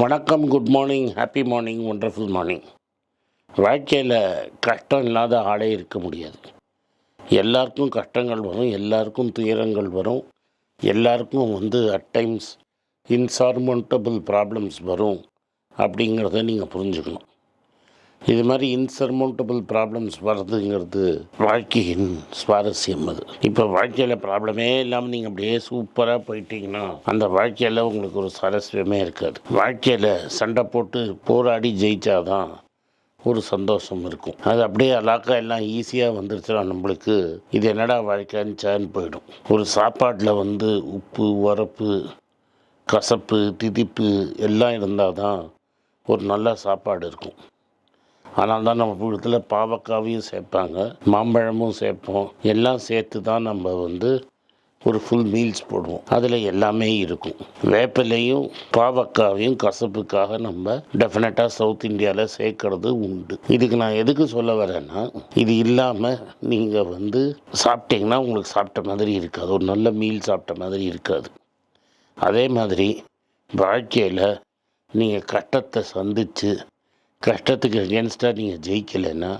வணக்கம் good morning happy morning wonderful morning வாழ்க்கையில் கஷ்டம் இல்லாத ஆளே இருக்க முடியாது. எல்லாருக்கும் கஷ்டங்கள் வரும் எல்லாருக்கும் துயரங்கள் வரும் எல்லாருக்கும் வந்து அட் டைம்ஸ் இன்சார்மண்டபிள் ப்ராப்ளம்ஸ் வரும் அப்படிங்கிறத நீங்கள் புரிஞ்சுக்கணும். இது மாதிரி இன்சர்மௌண்டபிள் ப்ராப்ளம்ஸ் வர்றதுங்கிறது வாழ்க்கையின் சுவாரஸ்யம் அது. இப்போ வாழ்க்கையில் ப்ராப்ளமே இல்லாமல் நீங்கள் அப்படியே சூப்பராக போயிட்டீங்கன்னா அந்த வாழ்க்கையில் உங்களுக்கு ஒரு சுவாரஸ்யமே இருக்காது. வாழ்க்கையில் சண்டை போட்டு போராடி ஜெயிச்சாதான் ஒரு சந்தோஷம் இருக்கும். அது அப்படியே அலாக்கா எல்லாம் ஈஸியாக வந்துருச்சுன்னா நம்மளுக்கு இது என்னடா வாழ்க்கைன்னு சேன் போயிடும். ஒரு சாப்பாட்டில் வந்து உப்பு உரப்பு கசப்பு திதிப்பு எல்லாம் இருந்தால் தான் ஒரு நல்ல சாப்பாடு இருக்கும். ஆனால் தான் நம்ம வீட்டில் பாவக்காவையும் சேர்ப்பாங்க மாம்பழமும் சேர்ப்போம். எல்லாம் சேர்த்து தான் நம்ம வந்து ஒரு ஃபுல் மீல்ஸ் போடுவோம். அதில் எல்லாமே இருக்கும். வேப்பிலையும் பாவக்காவையும் கசப்புக்காக நம்ம டெஃபினட்டாக சவுத் இந்தியாவில் சேர்க்கறது உண்டு. இதுக்கு நான் எதுக்கு சொல்ல வரேன்னா இது இல்லாமல் நீங்கள் வந்து சாப்பிட்டீங்கன்னா உங்களுக்கு சாப்பிட்ட மாதிரி இருக்காது. ஒரு நல்ல மீல் சாப்பிட்ட மாதிரி இருக்காது. அதே மாதிரி வாழ்க்கையில் நீங்கள் கட்டத்தை சந்தித்து கஷ்டத்துக்கு அகேன்ஸ்டாக நீங்கள் ஜெயிக்கலைன்னா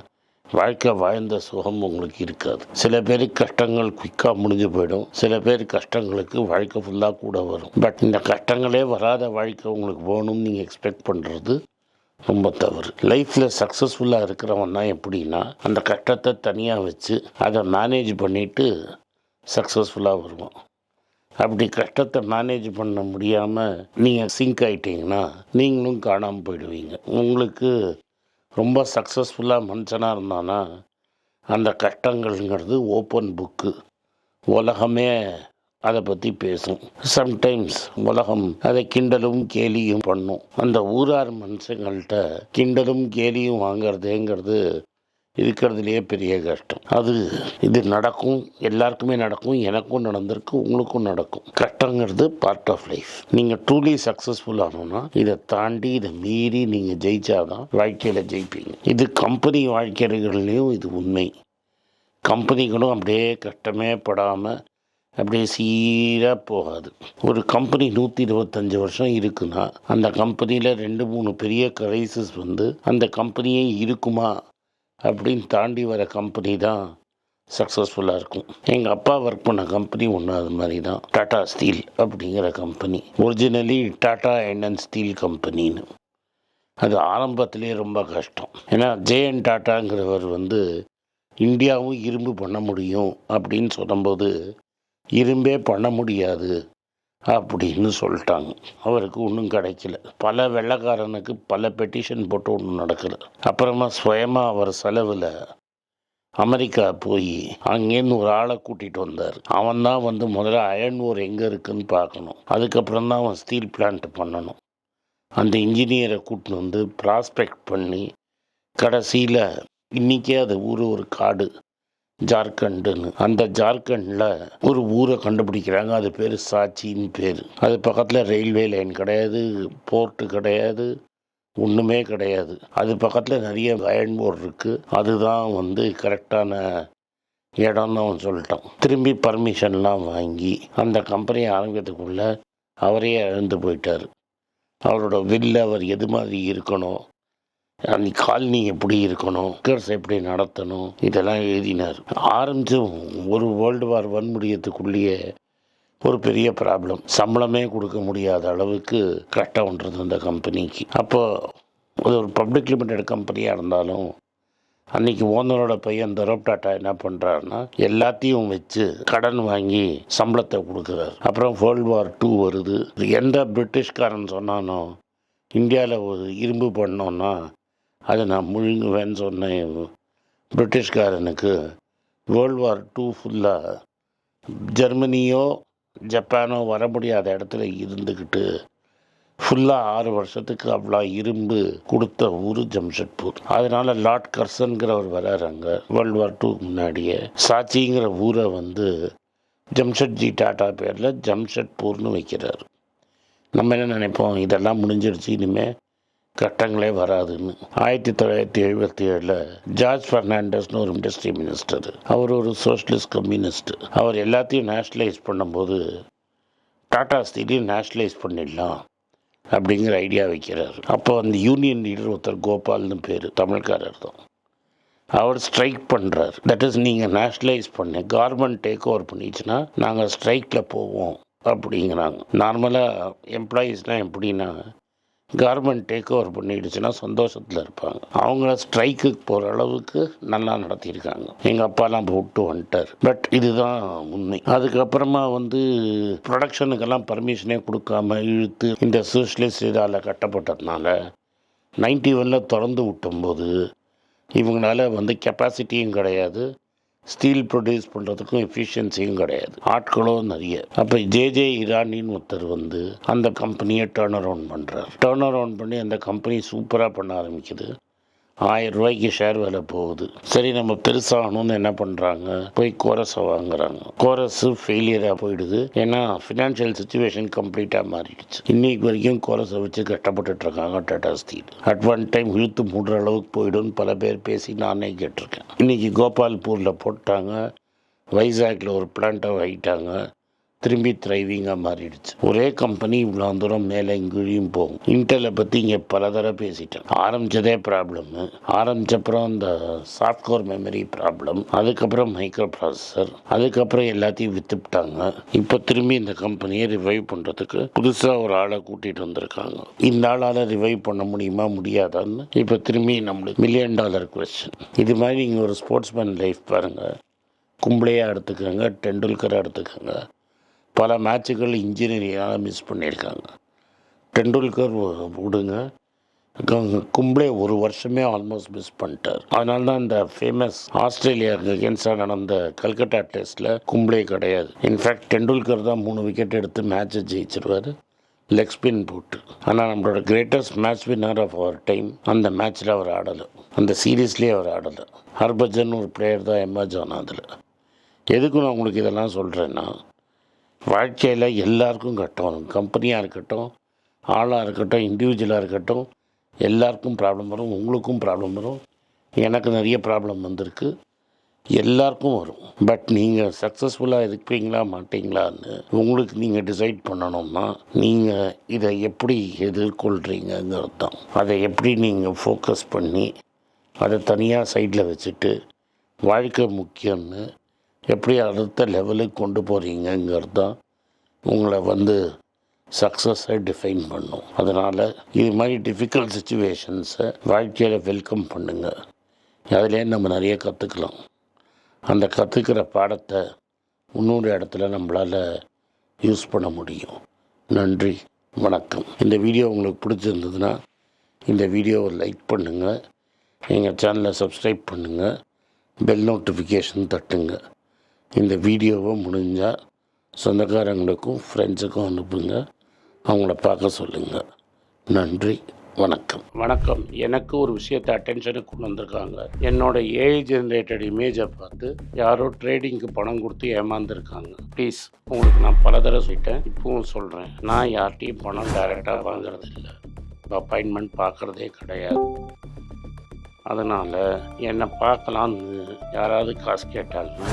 வாழ்க்கை வாழ்ந்த சுகம் உங்களுக்கு இருக்காது. சில பேர் கஷ்டங்கள் குயிக்காக முடிஞ்சு போயிடும். சில பேர் கஷ்டங்களுக்கு வாழ்க்கை ஃபுல்லாக கூட வரும். பட் இந்த கஷ்டங்களே வராத வாழ்க்கை உங்களுக்கு வேணும்னு நீங்கள் எக்ஸ்பெக்ட் பண்ணுறது ரொம்ப தவறு. லைஃப்பில் சக்ஸஸ்ஃபுல்லாக இருக்கிறவன்னா எப்படின்னா அந்த கஷ்டத்தை தனியாக வச்சு அதை மேனேஜ் பண்ணிவிட்டு சக்ஸஸ்ஃபுல்லாக வருவான். அப்படி கஷ்டத்தை மேனேஜ் பண்ண முடியாமல் நீங்கள் சிங்க் ஆகிட்டீங்கன்னா நீங்களும் காணாமல் போயிடுவீங்க. உங்களுக்கு ரொம்ப சக்ஸஸ்ஃபுல்லாக மனுஷனாக இருந்தானா அந்த கஷ்டங்கள்ங்கிறது ஓப்பன் புக்கு உலகமே அதை பற்றி பேசும். சம்டைம்ஸ் உலகம் அதை கிண்டலும் கேலியும் பண்ணும். அந்த ஊரார் மனுஷங்கள்கிட்ட கிண்டலும் கேலியும் வாங்குறதேங்கிறது இருக்கிறதுலையே பெரிய கஷ்டம். அது இது நடக்கும். எல்லாருக்குமே நடக்கும். எனக்கும் நடந்திருக்கு. உங்களுக்கும் நடக்கும். கஷ்டங்கிறது பார்ட் ஆஃப் லைஃப் நீங்கள் ட்ரூலி சக்ஸஸ்ஃபுல் ஆகணும்னா இதை தாண்டி இதை மீறி நீங்கள் ஜெயிச்சாதான் வாழ்க்கையில் ஜெயிப்பீங்க. இது கம்பெனி வாழ்க்கையிலையும் இது உண்மை. கம்பெனிகளும் அப்படியே கஷ்டமே படாமல் அப்படியே சீராக போகாது. ஒரு கம்பெனி நூற்றி இருபத்தஞ்சி வருஷம் இருக்குன்னா அந்த கம்பெனியில் ரெண்டு மூணு பெரிய கிரைசிஸ் வந்து அந்த கம்பெனியே இருக்குமா? அப்படின்னு தாண்டி வர கம்பெனி தான் சக்ஸஸ்ஃபுல்லாக இருக்கும். எங்கள் அப்பா ஒர்க் பண்ண கம்பெனி ஒன்று அது மாதிரி தான் டாடா ஸ்டீல் அப்படிங்கிற company originally Tata and steel கம்பெனின்னு அது ஆரம்பத்திலே ரொம்ப கஷ்டம். ஏன்னா ஜேஎன் டாட்டாங்கிறவர் வந்து இந்தியாவும் இரும்பு பண்ண முடியும் அப்படின்னு சொல்லும்போது இரும்பே பண்ண முடியாது. அப்படின்னு சொல்லிட்டாங்க. அவருக்கு ஒன்றும் கிடைக்கல. பல வெள்ளைக்காரனுக்கு பல பெட்டிஷன் போட்டு ஒன்றும் நடக்கல. அப்புறமா சுயமாக அவர் செலவில் அமெரிக்கா போய் அங்கேருந்து ஒரு ஆளை கூட்டிகிட்டு வந்தார். அவன் தான் வந்து முதல்ல அயன் ஓர் எங்கே இருக்குன்னு பார்க்கணும். அதுக்கப்புறம் தான் அவன் ஸ்டீல் பிளான்ட் பண்ணணும். அந்த இன்ஜினியரை கூட்டின்னு வந்து ப்ராஸ்பெக்ட் பண்ணி கடைசியில் இன்றைக்கே அது ஊர் ஒரு காடு. ஜார்க்கண்டுன்னு. அந்த ஜார்க்கண்டில் ஒரு ஊரை கண்டுபிடிக்கிறாங்க. அது பேர் சாச்சின்னு பேர். அது பக்கத்தில் ரயில்வே லைன் கிடையாது போர்ட்டு கிடையாது ஒன்றுமே கிடையாது. அது பக்கத்தில் நிறைய அயன் போர் இருக்குது அதுதான் வந்து கரெக்டான இடம்னு அவன் சொல்லிட்டான். திரும்பி பர்மிஷன்லாம் வாங்கி அந்த கம்பெனியை ஆரம்பிக்கிறதுக்குள்ளே அவரே இழந்து போயிட்டார். அவரோட வில்ல அவர் எது மாதிரி இருக்கணும்? அந்த காலனி எப்படி இருக்கணும் ஒர்க்கர்ஸ் எப்படி நடத்தணும் இதெல்லாம் எழுதினார். ஆரம்பித்து ஒரு வேர்ல்டு வார் வன்முடியத்துக்குள்ளேயே ஒரு பெரிய ப்ராப்ளம் சம்பளமே கொடுக்க முடியாத அளவுக்கு கஷ்டம்ன்றது அந்த கம்பெனிக்கு அப்போ அது ஒரு பப்ளிக் லிமிடெட் கம்பெனியாக இருந்தாலும் அன்னைக்கு ஓனரோட பையன் தரோப்டாட்டா என்ன பண்ணுறாருன்னா எல்லாத்தையும் வச்சு கடன் வாங்கி சம்பளத்தை கொடுக்குறாரு. அப்புறம் வேர்ல்டு வார் டூ வருது. எந்த பிரிட்டிஷ்காரன் சொன்னானோ இந்தியாவில் ஒரு இரும்பு பண்ணோன்னா அதை நான் முழுங்குவேன்னு சொன்னேன். பிரிட்டிஷ்காரனுக்கு வேர்ல்டு வார் டூ ஃபுல்லாக ஜெர்மனியோ ஜப்பானோ வர முடியாத இடத்துல இருந்துக்கிட்டு ஃபுல்லாக ஆறு வருஷத்துக்கு அவ்வளோ இரும்பு கொடுத்த ஊர் ஜம்ஷெட்பூர். அதனால லார்ட் கர்சன்கிறவர் வர்றார் அங்கே வேர்ல்டு வார் டூ முன்னாடியே. சாச்சிங்கிற ஊரை வந்து ஜம்ஷெட்ஜி டாட்டா பேரில் ஜம்ஷெட்பூர்னு வைக்கிறார். நம்ம என்ன நினைப்போம்? இதெல்லாம் முடிஞ்சிருச்சு இனிமேல் கட்டங்களே வராதுன்னு. ஆயிரத்தி தொள்ளாயிரத்தி எழுபத்தி ஏழில் ஜார்ஜ் ஃபெர்னாண்டஸ்னு ஒரு இண்டஸ்ட்ரி மினிஸ்டர். அவர் ஒரு சோஷலிஸ்ட் கம்யூனிஸ்ட் அவர் எல்லாத்தையும் நேஷ்னலைஸ் பண்ணும்போது டாடா ஸ்டீலையும் நேஷ்னலைஸ் பண்ணிடலாம் அப்படிங்கிற ஐடியா வைக்கிறார். அப்போ அந்த யூனியன் லீடர் ஒருத்தர் கோபால்னு பேர் தமிழ்காரர் தான். அவர் ஸ்ட்ரைக் பண்ணுறார் தட் இஸ் நீங்கள் நேஷ்னலைஸ் பண்ணு. கார்மெண்ட் டேக் ஓவர் பண்ணிச்சுன்னா நாங்கள் ஸ்ட்ரைக்கில் போவோம் அப்படிங்கிறாங்க. நார்மலாக எம்ப்ளாயீஸ்லாம் எப்படின்னா கார்மெண்ட் டேக் ஓவர் பண்ணிடுச்சுன்னா சந்தோஷத்தில் இருப்பாங்க. அவங்கள ஸ்ட்ரைக்குக்கு போகிற அளவுக்கு நல்லா நடத்தியிருக்காங்க. எங்கள் அப்பாலாம் விட்டு வந்துட்டார். பட் இதுதான் உண்மை. அதுக்கப்புறமா வந்து ப்ரொடக்ஷனுக்கெல்லாம் பர்மிஷனே கொடுக்காம இழுத்து இந்த சோஷியலிஸ்ட் இதால் கட்டப்பட்டதுனால நைன்டி ஒனில் திறந்து விட்டும்போது இவங்களால வந்து கெப்பாசிட்டியும் கிடையாது. ஸ்டீல் ப்ரொடியூஸ் பண்ணுறதுக்கும் எஃபிஷியன்சியும் கிடையாது. ஆட்களும் நிறைய. அப்போ ஜே ஜே இரானின்னு ஒருத்தர் வந்து அந்த கம்பெனியை டேர்ன் அரவுண்ட் பண்ணுறார் டேர்ன் அரவுண்ட் பண்ணி அந்த கம்பெனி சூப்பராக பண்ண ஆரம்பிக்குது. ஆயிரம் ரூபாய்க்கு ஷேர் விலை போகுது. சரி நம்ம பெருசாகணும்னு என்ன பண்ணுறாங்க போய் கோரஸை வாங்குறாங்க. கோரஸு ஃபெயிலியராக போயிடுது. ஏன்னா ஃபினான்ஷியல் சுச்சுவேஷன் கம்ப்ளீட்டாக மாறிடுச்சு. இன்னைக்கு வரைக்கும் கோரஸை வச்சு கஷ்டப்பட்டுட்டு இருக்காங்க Tata steel at one time இழுத்து மூடுற அளவுக்கு போயிடும்னு பல பேர் பேசி நானே கேட்டிருக்கேன். இன்னைக்கு கோபால்பூரில் போட்டாங்க. வைசாக்கில் ஒரு பிளான்ட்டை வைட்டாங்க திரும்பி த்ரைவிங்காக மாறிடுச்சு. ஒரே கம்பெனி இவ்வளோ தூரம் மேலே இங்கேயும் போகும். இன்டெலை பற்றி இங்கே பல தடவை பேசிட்டேன். ஆரம்பித்ததே ப்ராப்ளம்மு ஆரம்பிச்சப்புறம் இந்த சாஃப்ட்வேர் மெமரி ப்ராப்ளம் அதுக்கப்புறம் மைக்ரோ ப்ராசஸர் அதுக்கப்புறம் எல்லாத்தையும் வித்துப்பிட்டாங்க. இப்போ திரும்பி இந்த கம்பெனியை ரிவைவ் பண்ணுறதுக்கு புதுசாக ஒரு ஆளை கூட்டிகிட்டு வந்திருக்காங்க. இந்த ஆளால் ரிவைவ் பண்ண முடியுமா முடியாதான்னு இப்போ திரும்பி நம்மளுக்கு மில்லியன் டாலர் கொஸ்டின் இது மாதிரி நீங்கள் ஒரு ஸ்போர்ட்ஸ்மேன் லைஃப் பாருங்கள் கும்பலையாக எடுத்துக்கோங்க டெண்டுல்கராக எடுத்துக்கோங்க. பல மேட்சுகள் இன்ஜினியரிங்காக மிஸ் பண்ணியிருக்காங்க. டெண்டுல்கர் விடுங்க. க- கும்ப்ளே ஒரு வருஷமே ஆல்மோஸ்ட் மிஸ் பண்ணிட்டார். அதனால தான் இந்த ஃபேமஸ் ஆஸ்திரேலியாவுக்கு அகேன்ஸ்டாக நடந்த கல்கட்டா டெஸ்ட்டில் கும்ப்ளே கிடையாது. இன்ஃபேக்ட் டெண்டுல்கர் தான் மூணு விக்கெட் எடுத்து மேட்சை ஜெயிச்சிருவார். லெக் ஸ்பின் போட்டு. ஆனால் நம்மளோட greatest match winner of our time அந்த மேட்ச்சில் அவர் ஆடலை. அந்த சீரீஸ்லேயே அவர் ஆடலை. ஹர்பஜன் ஒரு பிளேயர் தான் எமர்ஜ் ஆனால் அதில் எதுக்கு நான் உங்களுக்கு இதெல்லாம் சொல்கிறேன்னா வாழ்க்கையில் எல்லாருக்கும் கட்டம் வரும் கம்பெனியாக இருக்கட்டும் ஆளாக இருக்கட்டும் இண்டிவிஜுவலாக இருக்கட்டும் எல்லாருக்கும் ப்ராப்ளம் வரும் உங்களுக்கும் ப்ராப்ளம் வரும். எனக்கு நிறைய ப்ராப்ளம் வந்திருக்கு. எல்லாருக்கும் வரும். பட் நீங்கள் சக்ஸஸ்ஃபுல்லாக இருப்பீங்களா மாட்டீங்களான்னு உங்களுக்கு நீங்கள் டிசைட் பண்ணணும்னா நீங்கள் இதை எப்படி எதிர்கொள்கிறீங்கிறது தான் அதை எப்படி நீங்கள் ஃபோக்கஸ் பண்ணி அதை தனியாக சைடில் வச்சுட்டு வாழ்க்கை முக்கியம்னு எப்படி அடுத்த லெவலுக்கு கொண்டு போகிறீங்கிறது தான் உங்களை வந்து சக்ஸஸை டிஃபைன் பண்ணும். அதனால் இது மாதிரி டிஃபிகல்ட் சுச்சுவேஷன்ஸை வாழ்க்கையில் வெல்கம் பண்ணுங்கள் அதிலே நம்ம நிறைய கற்றுக்கலாம் அந்த கற்றுக்கிற பாடத்தை இன்னொரு இடத்துல நம்மளால் யூஸ் பண்ண முடியும். நன்றி வணக்கம். இந்த வீடியோ உங்களுக்கு பிடிச்சிருந்ததுன்னா இந்த வீடியோவை லைக் பண்ணுங்கள் எங்கள் சேனலை சப்ஸ்கிரைப் பண்ணுங்கள் பெல் நோட்டிஃபிகேஷன் தட்டுங்க. இந்த வீடியோவை முடிஞ்சால் சொந்தக்காரங்களுக்கும் ஃப்ரெண்ட்ஸுக்கும் அனுப்புங்க. அவங்கள பார்க்க சொல்லுங்கள் நன்றி வணக்கம். வணக்கம். எனக்கு ஒரு விஷயத்தை அட்டென்ஷனுக்கு கொண்டு வந்திருக்காங்க. என்னோட ஏஐ ஜென்ரேட்டட் இமேஜை பார்த்து யாரோ ட்ரேடிங்க்கு பணம் கொடுத்து ஏமாந்துருக்காங்க. ப்ளீஸ் உங்களுக்கு நான் பல தடவை சொல்லிட்டேன். இப்பவும் சொல்கிறேன் நான் யார்கிட்டையும் பணம் டைரெக்டாக வாங்குறது இல்லை. அப்பாயின்மெண்ட் பார்க்குறதே கிடையாது. அதனால் என்னை பார்க்கலான்னு யாராவது காசு கேட்டாங்கன்னா